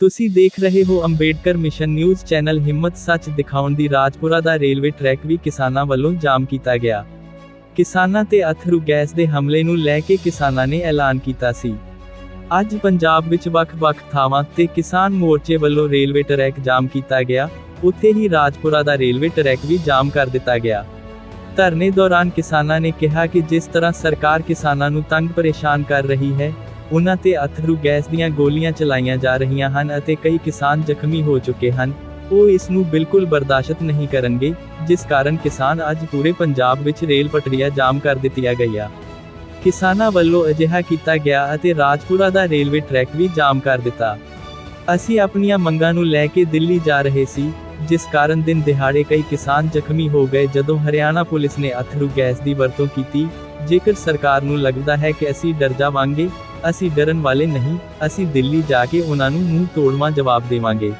ਤੁਸੀਂ ਦੇਖ ਰਹੇ ਹੋ ਅੰਬੇਡਕਰ ਮਿਸ਼ਨ ਨਿਊਜ਼ ਚੈਨਲ ਹਿੰਮਤ ਸੱਚ ਦਿਖਾਉਣ ਦੀ ਰਾਜਪੁਰਾ ਦਾ ਰੇਲਵੇ ਟਰੈਕ ਵੀ ਕਿਸਾਨਾਂ ਵੱਲੋਂ ਜਾਮ ਕੀਤਾ ਗਿਆ। ਕਿਸਾਨਾਂ ਤੇ ਅਥਰੂ ਗੈਸ ਦੇ ਹਮਲੇ ਨੂੰ ਲੈ ਕੇ ਕਿਸਾਨਾਂ ਨੇ ਐਲਾਨ ਕੀਤਾ ਸੀ। ਅੱਜ ਪੰਜਾਬ ਵਿੱਚ ਵੱਖ-ਵੱਖ ਥਾਵਾਂ ਤੇ ਕਿਸਾਨ ਮੋਰਚੇ ਵੱਲੋਂ ਰੇਲਵੇ ਟਰੈਕ ਜਾਮ ਕੀਤਾ ਗਿਆ। ਉੱਥੇ ਹੀ ਰਾਜਪੁਰਾ ਦਾ ਰੇਲਵੇ ਟਰੈਕ ਵੀ ਜਾਮ ਕਰ ਦਿੱਤਾ ਗਿਆ। ਧਰਨੇ ਦੌਰਾਨ ਕਿਸਾਨਾਂ ਨੇ ਕਿਹਾ ਕਿ ਜਿਸ ਤਰ੍ਹਾਂ ਸਰਕਾਰ ਕਿਸਾਨਾਂ ਨੂੰ ਤੰਗ ਪਰੇਸ਼ਾਨ ਕਰ ਰਹੀ ਹੈ ਉਨ੍ਹਾਂ ਤੇ ਅਥਰੂ ਗੈਸ ਦੀਆਂ ਗੋਲੀਆਂ ਚਲਾਈਆਂ ਜਾ ਰਹੀਆਂ ਹਨ ਅਤੇ ਕਈ ਕਿਸਾਨ ਜ਼ਖਮੀ ਹੋ ਚੁੱਕੇ ਹਨ। ਉਹ ਇਸ ਨੂੰ ਬਿਲਕੁਲ ਬਰਦਾਸ਼ਤ ਨਹੀਂ ਕਰਨਗੇ, ਜਿਸ ਕਾਰਨ ਕਿਸਾਨ ਅੱਜ ਪੂਰੇ ਪੰਜਾਬ ਵਿੱਚ ਰੇਲ ਪਟੜੀਆਂ ਜਾਮ ਕਰ ਦਿੱਤੀਆਂ ਗਈਆਂ। ਕਿਸਾਨਾਂ ਵੱਲੋਂ ਅਜਿਹਾ ਕੀਤਾ ਗਿਆ ਅਤੇ ਰਾਜਪੁਰਾ ਦਾ ਰੇਲਵੇ ਟਰੈਕ ਵੀ ਜਾਮ ਕਰ ਦਿੱਤਾ। ਅਸੀਂ ਆਪਣੀਆਂ ਮੰਗਾਂ ਨੂੰ ਲੈ ਕੇ ਦਿੱਲੀ ਜਾ ਰਹੇ ਸੀ, ਜਿਸ ਕਾਰਨ ਦਿਨ ਦਿਹਾੜੇ ਕਈ ਕਿਸਾਨ ਜ਼ਖਮੀ ਹੋ ਗਏ ਜਦੋਂ ਹਰਿਆਣਾ ਪੁਲਿਸ ਨੇ ਅਥਰੂ ਗੈਸ ਦੀ ਵਰਤੋਂ ਕੀਤੀ। ਜੇਕਰ ਸਰਕਾਰ ਨੂੰ ਲੱਗਦਾ ਹੈ ਕਿ ਅਸੀਂ ਡਰ ਜਾਵਾਂਗੇ ਅਸੀਂ ਡਰਨ ਵਾਲੇ ਨਹੀਂ ਅਸੀਂ ਦਿੱਲੀ ਜਾ ਕੇ ਉਹਨਾਂ ਨੂੰ ਮੂੰਹ ਤੋੜਵਾਂ ਜਵਾਬ ਦੇਵਾਂਗੇ।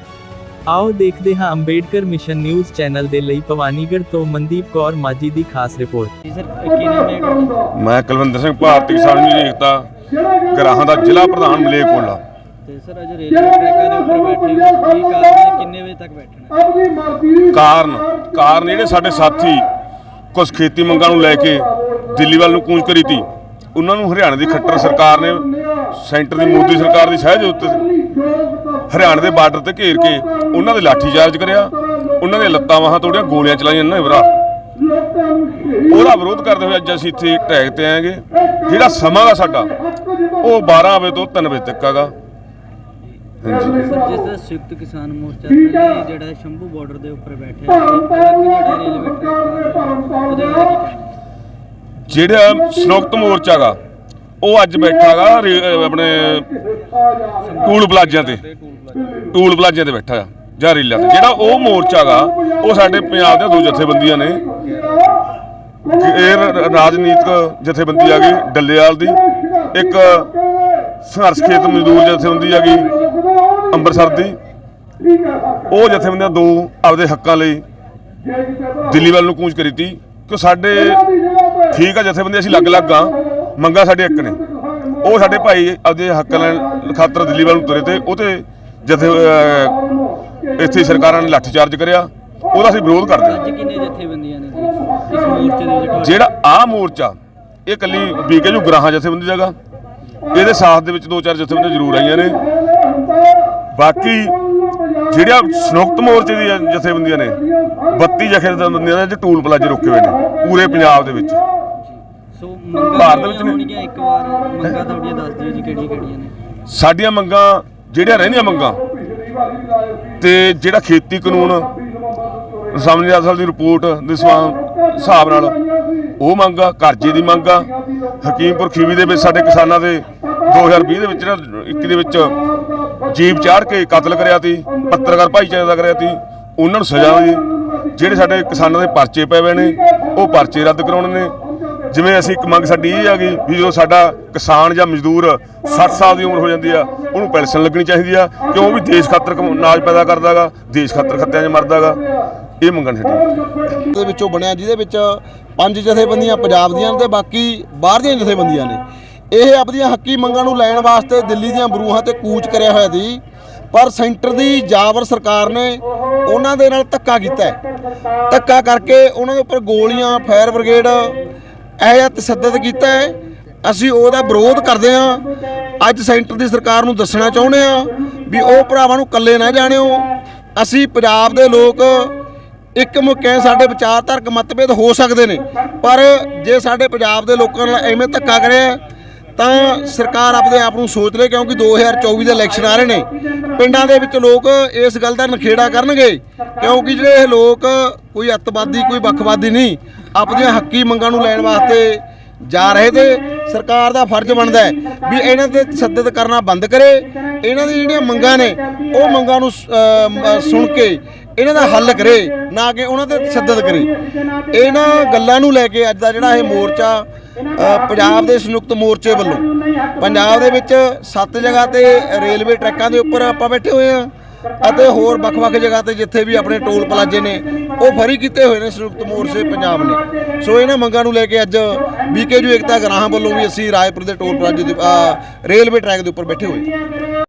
ਆਓ ਦੇਖਦੇ ਹਾਂ ਅੰਬੇਡਕਰ ਮਿਸ਼ਨ ਨਿਊਜ਼ ਚੈਨਲ ਦੇ ਲਈ ਭਵਾਨੀਗੜ੍ਹ ਤੋਂ ਮਨਦੀਪ ਕੌਰ ਮਾਜੀ ਦੀ ਖਾਸ ਰਿਪੋਰਟ। ਜੀ ਸਰ ਕੀ ਨਾਮ ਹੈ? ਤੁਹਾਡਾ? ਮੈਂ ਕੁਲਵਿੰਦਰ ਸਿੰਘ ਭਾਰਤੀ ਕਿਸਾਨ ਯੂਨੀਅਨ ਏਕਤਾ ਗਰਾਹਾਂ ਦਾ ਜ਼ਿਲ੍ਹਾ ਪ੍ਰਧਾਨ ਮਲੇਕੋਲਾ ਤੇ ਸਰ ਅੱਜ ਰੇਲਵੇ ਟਰੈਕਾਂ ਦੇ ਉੱਪਰ ਬੈਠੇ ਹੋ ਕੀ ਕਾਰਨ ਹੈ? ਕਿੰਨੇ ਵਜੇ ਤੱਕ ਬੈਠਣਾ ਕਾਰਨ ਕਾਰਨ ਜਿਹੜੇ ਸਾਡੇ ਸਾਥੀ ਕੁਝ ਖੇਤੀ ਮੰਗਾਂ ਨੂੰ ਲੈ ਕੇ ਦਿੱਲੀ ਵੱਲ ਨੂੰ ਕੂਚ ਕਰੀ ਤੀ। ਉਹਨਾਂ ਨੂੰ ਹਰਿਆਣਾ ਦੀ ਖੱਟਰ ਸਰਕਾਰ ਨੇ, ਸੈਂਟਰ ਦੀ ਮੋਦੀ ਸਰਕਾਰ ਦੀ ਸਹਿਜ ਉੱਤੇ ਹਰਿਆਣਾ ਦੇ ਬਾਰਡਰ ਤੇ ਘੇਰ ਕੇ ਉਹਨਾਂ ਦੇ ਲਾਠੀ ਚਾਰਜ ਕਰਿਆ, ਉਹਨਾਂ ਦੀਆਂ ਲੱਤਾਂ ਬਾਹਾਂ ਤੋੜੀਆਂ, ਗੋਲੀਆਂ ਚਲਾਈਆਂ ਇਹਨਾਂ ਨੇ ਉਹਦਾ ਵਿਰੋਧ ਕਰਦੇ ਹੋਏ ਅੱਜ ਅਸੀਂ ਇੱਥੇ ਟਰੈਕ ਤੇ ਆਏਗੇ। ਜਿਹੜਾ ਸਮਾਂ ਦਾ ਸਾਡਾ, ਉਹ 12 ਵਜੇ ਤੋਂ 3 ਵਜੇ ਤੱਕ ਹੈਗਾ। ਜਿਸ ਤਰ੍ਹਾਂ ਸੰਯੁਕਤ ਕਿਸਾਨ ਮੋਰਚਾ ਪਹਿਲੇ ਜਿਹੜਾ ਸ਼ੰਭੂ ਬਾਰਡਰ ਦੇ ਉੱਪਰ ਬੈਠਿਆ ਹੈ ਜਿਹੜਾ ਰੇਲਵੇ ਟਰੈਕ ਉਹਦੇ ਬਾਰੇ ਕੀ ਕਹਿਣਾ ਜਿਹੜਾ ਸੰਯੁਕਤ ਮੋਰਚਾ ਗਾ, ਉਹ ਅੱਜ ਬੈਠਾ ਗਾ ਰੇ- ਆਪਣੇ ਟੂਲ ਪਲਾਜ਼ਿਆਂ ਤੇ। ਟੂਲ ਪਲਾਜ਼ਿਆਂ ਤੇ ਬੈਠਾ ਆ, ਜਾਂ ਰੀਲਾਂ ਤੇ। ਜਿਹੜਾ ਉਹ ਮੋਰਚਾ ਗਾ, ਉਹ ਸਾਡੇ ਪੰਜਾਬ ਦੇ ਦੋ ਜਥੇਬੰਦੀਆਂ ਨੇ। ਇਹ ਰਾਜਨੀਤਿਕ ਜਥੇਬੰਦੀ ਆ ਗਈ, ਡੱਲੇਵਾਲ ਦੀ। ਇੱਕ ਸੰਘਰਸ਼ ਖੇਤ ਮਜ਼ਦੂਰ ਜਥੇਬੰਦੀ ਆ ਗਈ, ਅੰਮ੍ਰਿਤਸਰ ਦੀ। ਉਹ ਜਥੇਬੰਦੀਆਂ ਦੋ ਆਪਦੇ ਹੱਕਾਂ ਲਈ ਦਿੱਲੀ ਵੱਲ ਨੂੰ ਕੂਚ ਕਰੀ ਤੀ, ਕਿ ਸਾਡੇ ਠੀਕ ਆ ਜਥੇਬੰਦੀ ਅਸੀਂ ਅਲੱਗ-ਅਲੱਗ ਆ। ਮੰਗਾ ਸਾਡੇ ਇੱਕ ਨੇ। ਉਹ ਸਾਡੇ ਭਾਈ ਆਪਦੇ ਹੱਕ ਲੈਣ ਖਾਤਰ ਦਿੱਲੀ ਵੱਲ ਨੂੰ ਤੁਰੇ ਤੇ ਉਹ ਤੇ ਜਥੇ ਇੱਥੇ ਸਰਕਾਰਾਂ ਨੇ ਲਾਠੀ ਚਾਰਜ ਕਰਿਆ। ਉਹਦਾ ਅਸੀਂ ਵਿਰੋਧ ਕਰਦੇ ਹਾਂ। ਅੱਜ ਕਿੰਨੇ ਜਥੇਬੰਦੀਆਂ ਨੇ ਜੀ? ਇਸ ਮੋਰਚੇ ਦੇ ਵਿੱਚ ਤੁਹਾਡੇ? ਜਿਹੜਾ ਆ ਮੋਰਚਾ ਇਹ ਕੱਲੀ ਬੀਕੇ ਜੂ ਗਰਾਹਾਂ ਜਥੇਬੰਦੀ ਜਗ੍ਹਾ। ਇਹਦੇ ਸਾਥ ਦੇ ਵਿੱਚ ਦੋ ਚਾਰ ਜਥੇਬੰਦੀਆਂ ਜ਼ਰੂਰ ਆਈਆਂ ਨੇ। ਬਾਕੀ ਜਿਹੜਾ ਸੰਯੁਕਤ ਮੋਰਚੇ ਦੀ ਜਥੇਬੰਦੀਆਂ ਨੇ 32 ਜਥੇਬੰਦੀਆਂ ਦੇ ਟੂਲ ਪਲਾਜ਼ੇ ਰੁਕੇ ਹੋਏ ਨੇ ਪੂਰੇ ਪੰਜਾਬ ਦੇ ਵਿੱਚ। ਸੋ ਮੰਗਾਂ ਭਾਰਤ ਦੇ ਵਿੱਚ ਨੇ। ਹੋਣਗੀਆਂ ਇੱਕ ਵਾਰ। ਮੰਗਾਂ ਤੁਹਾਡੀਆਂ ਦੱਸ ਦਿਓ ਜੀ ਕਿਹੜੀਆਂ ਕਿਹੜੀਆਂ ਨੇ। ਸਾਡੀਆਂ ਮੰਗਾਂ ਜਿਹੜੀਆਂ ਰਹਿੰਦੀਆਂ ਮੰਗਾਂ ਤੇ ਜਿਹੜਾ ਖੇਤੀ ਕਾਨੂੰਨ ਸਾਹਮਣੇ ਅਸਲ ਦੀ ਰਿਪੋਰਟ ਦੇ ਸਵਾ- ਹਿਸਾਬ ਨਾਲ ਉਹ ਮੰਗਾ ਕਰਜ਼ੇ ਦੀ ਮੰਗਾ ਹਕੀਮਪੁਰ ਖੀਵੀ ਦੇ ਵਿੱਚ ਸਾਡੇ ਕਿਸਾਨਾਂ ਦੇ 2020 ਦੇ ਵਿੱਚ ਜਿਹੜਾ 21 ਦੇ ਵਿੱਚ ਜੀਪ ਚਾੜ ਕੇ ਕਤਲ ਕਰਿਆ ਤੀ ਪੱਤਰਕਾਰ ਭਾਈਚਾਰੇ ਦਾ ਕਰਿਆ ਤੀ। ਉਹਨਾਂ ਨੂੰ ਸਜ਼ਾ ਹੋਈ ਜਿਹੜੇ ਸਾਡੇ ਕਿਸਾਨਾਂ ਦੇ ਪਰਚੇ ਪਏ ਹੋਏ ਨੇ ਉਹ ਪਰਚੇ ਰੱਦ ਕਰਾਉਣੇ ਨੇ। ਜਿਵੇਂ ਅਸੀਂ ਇੱਕ ਮੰਗ ਸਾਡੀ ਇਹ ਆ ਗਈ ਵੀ ਜਦੋਂ ਸਾਡਾ ਕਿਸਾਨ ਜਾਂ ਮਜ਼ਦੂਰ 60 ਸਾਲ ਦੀ ਉਮਰ ਹੋ ਜਾਂਦੀ ਆ, ਉਹਨੂੰ ਪੈਨਸ਼ਨ ਲੱਗਣੀ ਚਾਹੀਦੀ ਆ ਕਿਉਂ ਉਹ ਵੀ ਦੇਸ਼ ਖਾਤਰ ਕਮ- ਅਨਾਜ ਪੈਦਾ ਕਰਦਾਗਾ, ਦੇਸ਼ ਖਾਤਰ ਖੱਤਿਆਂ 'ਚ ਮਰਦਾਗਾ। ਇਹ ਮੰਗਣ ਸਾਡੀ। ਦੇ ਵਿੱਚੋਂ ਬਣਿਆ ਜਿਹਦੇ ਵਿੱਚ ਪੰਜ ਜਥੇਬੰਦੀਆਂ ਪੰਜਾਬ ਦੀਆਂ ਨੇ ਤੇ ਬਾਕੀ ਬਾਹਰ ਦੀਆਂ ਜਥੇਬੰਦੀਆਂ ਨੇ। ਇਹ ਆਪਣੀਆਂ ਹੱਕੀ ਮੰਗਾਂ ਨੂੰ ਲੈਣ ਵਾਸਤੇ ਦਿੱਲੀ ਦੀਆਂ ਬਰੂਹਾਂ ਤੇ ਕੂਚ ਕਰਿਆ ਹੋਇਆ ਸੀ, ਪਰ ਸੈਂਟਰ ਦੀ ਜਾਬਰ ਸਰਕਾਰ ਨੇ ਉਹਨਾਂ ਦੇ ਨਾਲ ਧੱਕਾ ਕੀਤਾ। ਧੱਕਾ ਕਰਕੇ ਉਹਨਾਂ ਦੇ ਉੱਪਰ ਗੋਲੀਆਂ, ਫਾਇਰ ਬ੍ਰਿਗੇਡ ਇਹ ਜਿਹਾ ਤਸੱਦਦ ਕੀਤਾ ਹੈ। ਅਸੀਂ ਉਹਦਾ ਵਿਰੋਧ ਕਰਦੇ ਹਾਂ। ਅੱਜ ਸੈਂਟਰ ਦੀ ਸਰਕਾਰ ਨੂੰ ਦੱਸਣਾ ਚਾਹੁੰਦੇ ਹਾਂ ਵੀ ਉਹ ਭਰਾਵਾਂ ਨੂੰ ਇਕੱਲੇ ਨਾ ਜਾਣਿਓ। ਅਸੀਂ ਪੰਜਾਬ ਦੇ ਲੋਕ ਇੱਕ ਮੁੱਕੇ ਸਾਡੇ ਵਿਚਾਰਧਾਰਕ ਮਤਭੇਦ ਹੋ ਸਕਦੇ ਨੇ। ਪਰ ਜੇ ਸਾਡੇ ਪੰਜਾਬ ਦੇ ਲੋਕਾਂ ਨਾਲ ਐਵੇਂ ਧੱਕਾ ਕਰਿਆ ਤਾਂ ਸਰਕਾਰ ਆਪਦੇ ਆਪ ਨੂੰ ਸੋਚ ਲੇ ਕਿਉਂਕਿ 2024 ਦੇ ਇਲੈਕਸ਼ਨ ਆ ਰਹੇ ਨੇ। ਪਿੰਡਾਂ ਦੇ ਵਿੱਚ ਲੋਕ ਇਸ ਗੱਲ ਦਾ ਨਖੇੜਾ ਕਰਨਗੇ ਕਿਉਂਕਿ ਜਿਹੜੇ ਇਹ ਲੋਕ ਕੋਈ ਅੱਤਵਾਦੀ, ਕੋਈ ਵੱਖਵਾਦੀ ਨਹੀਂ ਆਪਣੀਆਂ ਹੱਕੀ ਮੰਗਾਂ ਨੂੰ ਲੈਣ ਵਾਸਤੇ ਜਾ ਰਹੇ ਤੇ ਸਰਕਾਰ ਦਾ ਫਰਜ਼ ਬਣਦਾ ਹੈ ਵੀ ਇਹਨਾਂ ਤੇ ਤਸੱਦਦ ਕਰਨਾ ਬੰਦ ਕਰੇ। ਇਹਨਾਂ ਦੀਆਂ ਜਿਹੜੀਆਂ ਮੰਗਾਂ ਨੇ, ਉਹ ਮੰਗਾਂ ਨੂੰ ਸੁਣ ਕੇ ਇਹਨਾਂ ਦਾ ਹੱਲ ਕਰੇ, ਨਾ ਕਿ ਉਹਨਾਂ ਤੇ ਤਸੱਦਦ ਕਰੇ। ਇਹਨਾਂ ਗੱਲਾਂ ਨੂੰ ਲੈ ਕੇ ਅੱਜ ਦਾ ਜਿਹੜਾ ਇਹ ਮੋਰਚਾ ਪੰਜਾਬ ਦੇ ਸੰਯੁਕਤ ਮੋਰਚੇ ਵੱਲੋਂ ਪੰਜਾਬ ਦੇ ਵਿੱਚ ਸੱਤ ਜਗ੍ਹਾ ਤੇ ਰੇਲਵੇ ਟਰੈਕਾਂ ਦੇ ਉੱਪਰ ਆਪਾਂ ਬੈਠੇ ਹੋਏ ਆ ਅਤੇ ਹੋਰ ਵੱਖ-ਵੱਖ ਜਗ੍ਹਾ ਤੇ ਜਿੱਥੇ ਵੀ ਆਪਣੇ ਟੋਲ ਪਲਾਜ਼ੇ ਨੇ ਉਹ ਫਰੀ ਕੀਤੇ ਹੋਏ ਨੇ ਸੰਯੁਕਤ ਮੋਰਚੇ ਪੰਜਾਬ ਨੇ। ਸੋ ਇਹਨਾਂ ਮੰਗਾਂ ਨੂੰ ਲੈ ਕੇ ਅੱਜ ਬੀਕੇਯੂ ਏਕਤਾ ਗਰਾਹਾਂ ਵੱਲੋਂ ਵੀ ਅਸੀਂ ਰਾਏਪੁਰ ਦੇ ਟੋਲ ਪਲਾਜ਼ੇ ਦੇ ਰੇਲਵੇ ਟਰੈਕ ਦੇ ਉੱਪਰ ਬੈਠੇ ਹੋਏ।